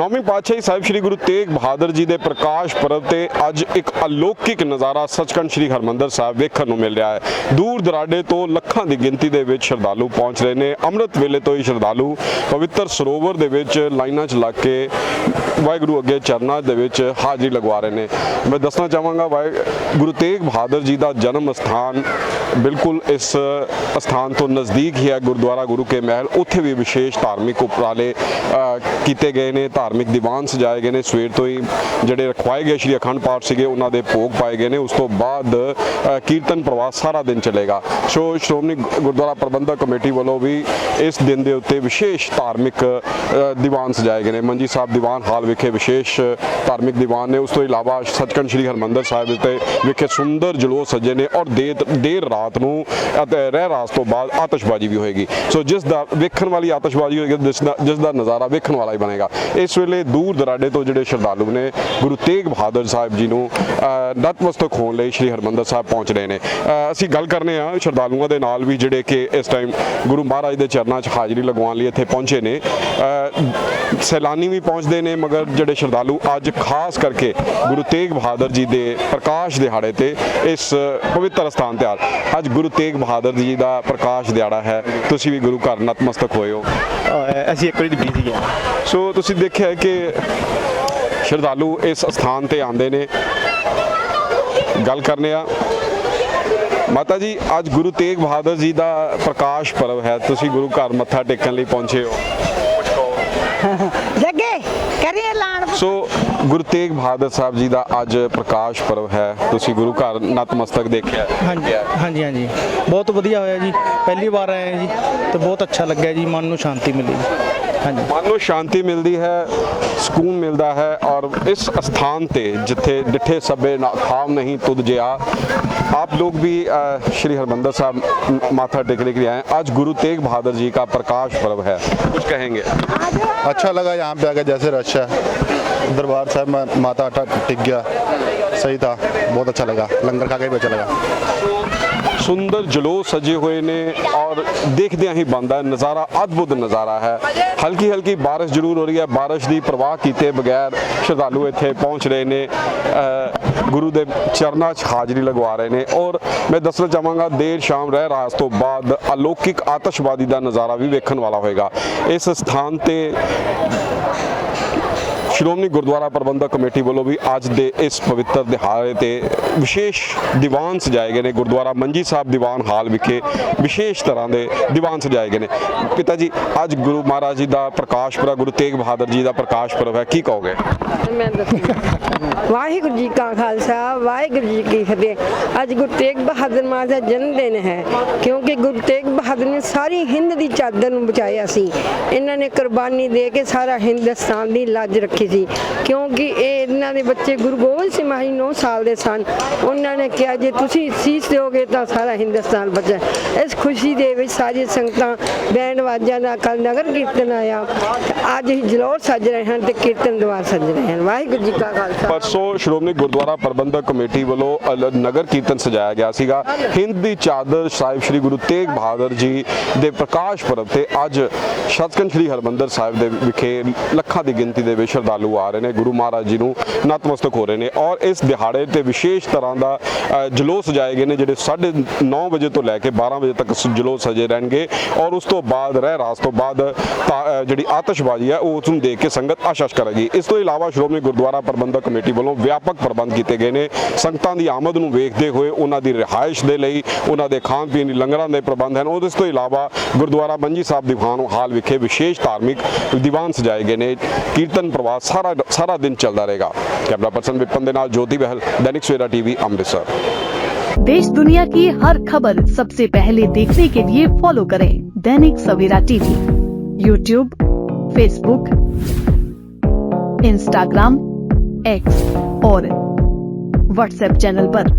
ਨੌਵੀਂ ਪਾਤਸ਼ਾਹੀ ਸਾਹਿਬ ਸ੍ਰੀ ਗੁਰੂ ਤੇਗ ਬਹਾਦਰ ਜੀ ਦੇ ਪ੍ਰਕਾਸ਼ ਪਰਬ ਤੇ ਅੱਜ ਇੱਕ ਅਲੌਕਿਕ ਨਜ਼ਾਰਾ ਸੱਚਖੰਡ ਸ੍ਰੀ ਹਰਮੰਦਰ ਸਾਹਿਬ ਵੇਖਣ ਨੂੰ ਮਿਲ ਰਿਹਾ ਹੈ। ਦੂਰ ਦਰਾਡੇ ਤੋਂ ਲੱਖਾਂ ਦੀ ਗਿਣਤੀ ਦੇ ਵਿੱਚ ਸ਼ਰਧਾਲੂ ਪਹੁੰਚ ਰਹੇ ਨੇ। ਅੰਮ੍ਰਿਤ ਵੇਲੇ ਤੋਂ ਹੀ ਸ਼ਰਧਾਲੂ ਪਵਿੱਤਰ ਸਰੋਵਰ ਦੇ ਵਿੱਚ ਲਾਈਨਾਂ 'ਚ ਲੱਗ ਕੇ ਵਾਹਿਗੁਰੂ ਅੱਗੇ ਚਰਨਾਂ ਦੇ ਵਿੱਚ ਹਾਜ਼ਰੀ ਲਗਵਾ ਰਹੇ ਨੇ। ਮੈਂ ਦੱਸਣਾ ਚਾਹਾਂਗਾ, ਵਾਹਿ, ਗੁਰੂ ਤੇਗ ਬਹਾਦਰ ਜੀ ਦਾ ਜਨਮ ਸਥਾਨ ਬਿਲਕੁਲ ਇਸ ਸਥਾਨ ਤੋਂ ਨਜ਼ਦੀਕ ਹੀ ਹੈ ਗੁਰਦੁਆਰਾ ਗੁਰੂ ਕੇ ਮਹਿਲ। ਉੱਥੇ ਵੀ ਵਿਸ਼ੇਸ਼ ਧਾਰਮਿਕ ਉਪਰਾਲੇ ਕੀਤੇ ਗਏ ਨੇ, ਧਾਰਮਿਕ ਦੀਵਾਨ ਸਜਾਏ ਗਏ ਨੇ। ਸਵੇਰ ਤੋਂ ਹੀ ਜਿਹੜੇ ਰਖਵਾਏ ਗਏ ਸ਼੍ਰੀ ਅਖੰਡ ਪਾਠ ਸੀਗੇ, ਉਹਨਾਂ ਦੇ ਭੋਗ ਪਾਏ ਗਏ ਨੇ। ਉਸ ਤੋਂ ਬਾਅਦ ਕੀਰਤਨ ਪ੍ਰਵਾਹ ਸਾਰਾ ਦਿਨ ਚੱਲੇਗਾ। ਸੋ ਸ਼੍ਰੋਮਣੀ ਗੁਰਦੁਆਰਾ ਪ੍ਰਬੰਧਕ ਕਮੇਟੀ ਵੱਲੋਂ ਵੀ ਇਸ ਦਿਨ ਦੇ ਉੱਤੇ ਵਿਸ਼ੇਸ਼ ਧਾਰਮਿਕ ਦੀਵਾਨ ਸਜਾਏ ਗਏ ਨੇ। ਮੰਜੀ ਸਾਹਿਬ ਦੀਵਾਨ ਹਾਲ ਵਿਖੇ ਵਿਸ਼ੇਸ਼ ਧਾਰਮਿਕ ਦੀਵਾਨ ਨੇ। ਉਸ ਤੋਂ ਇਲਾਵਾ ਸੱਚਖੰਡ ਸ੍ਰੀ ਹਰਮੰਦਰ ਸਾਹਿਬ ਤੇ ਵਿਖੇ ਸੁੰਦਰ ਜਲੂਸ ਸਜੇ ਨੇ ਔਰ ਦੇਰ ਦੇਰ ਰਾਤ ਨੂੰ ਰਹਿ ਰਾਸ ਤੋਂ ਬਾਅਦ ਆਤਿਸ਼ਬਾਜ਼ੀ ਵੀ ਹੋਏਗੀ। ਸੋ ਜਿਸ ਦਾ ਵੇਖਣ ਵਾਲੀ ਆਤਿਸ਼ਬਾਜ਼ੀ ਹੋਏਗੀ ਜਿਸ ਦਾ ਨਜ਼ਾਰਾ ਵੇਖਣ ਵਾਲਾ ਹੀ ਬਣੇਗਾ। ਇਸ ਵੇਲੇ ਦੂਰ ਦਰਾਡੇ ਤੋਂ ਜਿਹੜੇ ਸ਼ਰਧਾਲੂ ਨੇ ਗੁਰੂ ਤੇਗ ਬਹਾਦਰ ਸਾਹਿਬ ਜੀ ਨੂੰ ਨਤਮਸਤਕ ਹੋਣ ਲਈ ਸ੍ਰੀ ਹਰਮੰਦਰ ਸਾਹਿਬ ਪਹੁੰਚ ਰਹੇ ਨੇ। ਅਸੀਂ ਗੱਲ ਕਰਨੇ ਆ ਸ਼ਰਧਾਲੂਆਂ ਦੇ ਨਾਲ ਵੀ ਜਿਹੜੇ ਕਿ ਇਸ ਟਾਈਮ ਗੁਰੂ ਮਹਾਰਾਜ ਦੇ ਚਰਨਾਂ 'ਚ ਹਾਜ਼ਰੀ ਲਗਵਾਉਣ ਲਈ ਇੱਥੇ ਪਹੁੰਚੇ ਨੇ। ਅ, ਸੈਲਾਨੀ ਵੀ ਪਹੁੰਚਦੇ ਨੇ ਮਗਰ ਜਿਹੜੇ ਸ਼ਰਧਾਲੂ ਅੱਜ ਖਾਸ ਕਰਕੇ ਗੁਰੂ ਤੇਗ ਬਹਾਦਰ ਜੀ ਦੇ ਪ੍ਰਕਾਸ਼ ਦਿਹਾੜੇ ਤੇ ਇਸ ਪਵਿੱਤਰ ਸਥਾਨ ਤੇ ਆ ਅੱਜ ਗੁਰੂ ਤੇਗ ਬਹਾਦਰ ਜੀ ਦਾ ਪ੍ਰਕਾਸ਼ ਦਿਹਾੜਾ ਹੈ। ਤੁਸੀਂ ਵੀ ਗੁਰੂ ਘਰ ਨਤਮਸਤਕ ਹੋਏ ਹੋ। ਅਸੀਂ ਇੱਕ ਵਾਰੀ ਬੀਜ ਗਿਆ ਸੋ ਤੁਸੀਂ ਦੇਖਿਆ ਕਿ ਸ਼ਰਧਾਲੂ ਇਸ ਸਥਾਨ ਤੇ ਆਉਂਦੇ ਨੇ। ਗੱਲ ਕਰਨੇ ਆ। ਮਾਤਾ ਜੀ ਅੱਜ ਗੁਰੂ ਤੇਗ ਬਹਾਦਰ ਜੀ ਦਾ ਪ੍ਰਕਾਸ਼ ਪਰਵ ਹੈ। ਤੁਸੀਂ ਗੁਰੂ ਘਰ ਮੱਥਾ ਟੇਕਣ ਲਈ ਪਹੁੰਚੇ ਹੋ। ਜੱਗੇ ਕਰੀਏ ਐਲਾਨ। ਸੋ ਗੁਰੂ ਤੇਗ ਬਹਾਦਰ ਸਾਹਿਬ ਜੀ ਦਾ ਅੱਜ ਪ੍ਰਕਾਸ਼ ਪਰਵ ਹੈ ਤੁਸੀਂ ਗੁਰੂ ਘਰ ਨਤਮਸਤਕ ਦੇਖਿਆ ਹਾਂਜੀ ਹਾਂਜੀ ਹਾਂਜੀ ਬਹੁਤ ਵਧੀਆ ਹੋਇਆ ਜੀ ਪਹਿਲੀ ਵਾਰ ਆਏ ਹਾਂ ਜੀ ਤੇ ਬਹੁਤ ਅੱਛਾ ਲੱਗਿਆ ਜੀ ਮਨ ਨੂੰ ਸ਼ਾਂਤੀ ਮਿਲੀ ਹਾਂਜੀ ਮਨ ਨੂੰ ਸ਼ਾਂਤੀ ਮਿਲਦੀ ਹੈ ਸਕੂਨ ਮਿਲਦਾ ਹੈ ਔਰ ਇਸ ਸਥਾਨ ਤੇ ਜਿੱਥੇ ਡਿੱਠੇ ਸਭੇ ਨਾ ਖਾਮ ਨਹੀਂ ਤੁਧ ਜਿਆ आप लोग भी अ, श्री हरमंदर साहब म- माथा टेकने के लिए आए हैं। आज गुरु तेग बहादुर जी का प्रकाश पर्व है कुछ कहेंगे अच्छा लगा यहाँ पे आके जैसे रश है दरबार साहब में माता आटा टिक गया सही था बहुत अच्छा लगा लंगर खा के भी अच्छा लगा ਸੁੰਦਰ ਜਲੋ ਸਜੇ ਹੋਏ ਨੇ ਔਰ ਦੇਖਦਿਆਂ ਹੀ ਬੰਦਾ ਹੈ ਨਜ਼ਾਰਾ ਅਦਭੁਤ ਨਜ਼ਾਰਾ ਹੈ ਹਲਕੀ ਹਲਕੀ ਬਾਰਿਸ਼ ਜ਼ਰੂਰ ਹੋ ਰਹੀ ਹੈ ਬਾਰਿਸ਼ ਦੀ ਪ੍ਰਵਾਹ ਕੀਤੇ ਬਗੈਰ ਸ਼ਰਧਾਲੂ ਇੱਥੇ ਪਹੁੰਚ ਰਹੇ ਨੇ ਅ, ਗੁਰੂ ਦੇ ਚਰਨਾਂ 'ਚ ਹਾਜ਼ਰੀ ਲਗਵਾ ਰਹੇ ਨੇ ਔਰ ਮੈਂ ਦੱਸਣਾ ਚਾਹਾਂਗਾ ਦੇਰ ਸ਼ਾਮ ਰਹਿ ਰਾਸ ਤੋਂ ਬਾਅਦ ਅਲੌਕਿਕ ਆਤਿਸ਼ਬਾਜ਼ੀ ਦਾ ਨਜ਼ਾਰਾ ਵੀ ਵੇਖਣ ਵਾਲਾ ਹੋਏਗਾ ਇਸ ਸਥਾਨ ਤੇ ਸ਼੍ਰੋਮਣੀ ਗੁਰਦੁਆਰਾ ਪ੍ਰਬੰਧਕ ਕਮੇਟੀ ਵੱਲੋਂ ਵੀ ਅੱਜ ਦੇ ਇਸ ਪਵਿੱਤਰ ਦਿਹਾੜੇ ਤੇ ਵਿਸ਼ੇਸ਼ ਦੀਵਾਨ ਸਜਾਏ ਗਏ ਨੇ। ਗੁਰਦੁਆਰਾ ਮੰਜੀ ਸਾਹਿਬ ਦੀਵਾਨ ਹਾਲ ਵਿਖੇ ਵਿਸ਼ੇਸ਼ ਤਰ੍ਹਾਂ ਦੇ ਦੀਵਾਨ ਸਜਾਏ ਗਏ ਨੇ। ਪਿਤਾ ਜੀ, ਅੱਜ ਗੁਰੂ ਮਹਾਰਾਜ ਜੀ ਦਾ ਪ੍ਰਕਾਸ਼ ਪੁਰਬ, ਗੁਰੂ ਤੇਗ ਬਹਾਦਰ ਜੀ ਦਾ ਪ੍ਰਕਾਸ਼ ਪੁਰਬ ਹੈ। ਕੀ ਕਹੋਗੇ? ਵਾਹਿਗੁਰੂ ਜੀ ਕਾ ਖਾਲਸਾ, ਵਾਹਿਗੁਰੂ ਜੀ ਕੀ ਫਤਿਹ। ਅੱਜ ਗੁਰੂ ਤੇਗ ਬਹਾਦਰ ਮਹਾਰਾਜ ਦਾ ਜਨਮ ਦਿਨ ਹੈ, ਕਿਉਂਕਿ ਗੁਰੂ ਤੇਗ ਬਹਾਦਰ ਨੇ ਸਾਰੀ ਹਿੰਦ ਦੀ ਚਾਦਰ ਨੂੰ ਬਚਾਇਆ ਸੀ। ਇਹਨਾਂ ਨੇ ਕੁਰਬਾਨੀ ਦੇ ਕੇ ਸਾਰਾ ਹਿੰਦੁਸਤਾਨ ਦੀ ਲੱਜ ਰੱਖੀ ਸੀ ਕਿਉਂਕਿ ਇਹ ਇਹਨਾਂ ਦੇ ਬੱਚੇ ਗੁਰੂ ਗੋਬਿੰਦ ਸਿੰਘ ਮਹਾਰਾਜ 9 ਸਾਲ ਦੇ ਸਨ। ਉਹਨਾਂ ਨੇ ਕਿਹਾ, ਜੇ ਤੁਸੀਂ ਸੀਸ ਦਿਓਗੇ ਤਾਂ ਸਾਰਾ ਹਿੰਦੁਸਤਾਨ ਬਚੇ ਇਸ ਖੁਸ਼ੀ ਦੇ ਵਿੱਚ ਸਾਰੀ ਸੰਗਤਾਂ, ਬੈਂਡ ਵਾਜਿਆਂ ਦਾ ਕੱਲ ਨਗਰ ਕੀਰਤਨ ਆਇਆ। ਅੱਜ ਹੀ ਜਲੋਰ ਸੱਜ ਰਹੇ ਹਨ ਤੇ ਕੀਰਤਨ ਦੁਆਰ ਸੱਜ ਰਹੇ ਹਨ ਵਾਹਿਗੁਰੂ ਜੀ ਕਾ ਖਾਲਸਾ। ਪਰਸੋਂ ਸ਼੍ਰੋਮਣੀ ਗੁਰਦੁਆਰਾ ਪ੍ਰਬੰਧਕ ਕਮੇਟੀ ਵੱਲੋਂ ਨਗਰ ਕੀਰਤਨ ਸਜਾਇਆ ਗਿਆ ਸੀਗਾ। ਹਿੰਦ ਦੀ ਚਾਦਰ ਸਾਹਿਬ ਸ੍ਰੀ ਗੁਰੂ ਤੇਗ ਬਹਾਦਰ ਜੀ ਦੇ ਪ੍ਰਕਾਸ਼ ਪੁਰਬ ਤੇ ਅੱਜ ਸਤਿਕੰਜ ਸ੍ਰੀ ਹਰਮੰਦਰ ਸਾਹਿਬ ਦੇ ਵਿਖੇ ਲੱਖਾਂ ਦੀ ਗਿਣਤੀ ਦੇ ਵਿੱਚ ਸ਼ਰਧਾਲੂ ਆ ਰਹੇ ਨੇ ਗੁਰੂ ਮਹਾਰਾਜ ਜੀ ਨੂੰ ਨਤਮਸਤਕ ਹੋ ਰਹੇ ਨੇ ਔਰ ਇਸ ਦਿਹਾੜੇ ਤੇ ਵਿਸ਼ੇਸ਼ ਤਰ੍ਹਾਂ ਦਾ ਅ, ਸਜਾਏ ਗਏ ਨੇ ਜਿਹੜੇ 9:30 ਵਜੇ ਤੋਂ ਲੈ ਕੇ 12 ਵਜੇ ਤੱਕ ਸ- ਸਜੇ ਰਹਿਣਗੇ ਔਰ ਉਸ ਤੋਂ ਬਾਅਦ ਰਹਿ ਰਾਸ ਤੋਂ ਬਾਅਦ ਜਿਹੜੀ ਆਤਿਸ਼ਬਾਜ਼ੀ ਹੈ ਉਹ ਉਸ ਨੂੰ ਦੇਖ ਕੇ ਸੰਗਤ ਆਸ਼ਸ਼ ਕਰੇਗੀ। ਇਸ ਤੋਂ ਇਲਾਵਾ ਸ਼੍ਰੋਮਣੀ ਗੁਰਦੁਆਰਾ ਪ੍ਰਬੰਧਕ ਕਮੇਟੀ ਵੱਲੋਂ ਵਿਆਪਕ ਪ੍ਰਬੰਧ ਕੀਤੇ ਗਏ ਨੇ। ਸੰਗਤਾਂ ਦੀ ਆਮਦ ਨੂੰ ਵੇਖਦੇ ਹੋਏ ਉਹਨਾਂ ਦੀ ਰਿਹਾਇਸ਼ ਦੇ ਲਈ ਉਹਨਾਂ ਦੇ ਖਾਣ ਪੀਣ ਲਈ ਲੰਗਰਾਂ ਦੇ ਪ੍ਰਬੰਧ ਹਨ। ਉਹਦੇ ਤੋਂ ਇਲਾਵਾ ਗੁਰਦੁਆਰਾ ਮੰਜੀ ਸਾਹਿਬ ਦੀਵਾਨ ਹਾਲ ਵਿਖੇ ਵਿਸ਼ੇਸ਼ ਧਾਰਮਿਕ ਦੀਵਾਨ ਸਜਾਏ ਗਏ ਨੇ। ਕੀਰਤਨ ਪ੍ਰਵਾਹ ਸਾਰਾ ਸਾਰਾ ਦਿਨ ਚੱਲਦਾ ਰਹੇਗਾ ਕੈਮਰਾ ਪਰਸਨ ਵਿਪਨ ਦੇ ਨਾਲ ਜੋਤੀ ਬਹਿਲ ਦੈਨਿਕ ਸਵੇਰਾ ਟੀਵੀ ਅੰਮ੍ਰਿਤਸਰ देश दुनिया की हर खबर सबसे पहले देखने के लिए फॉलो करें Dainik Savera TV YouTube Facebook Instagram X और व्हाट्सएप चैनल पर।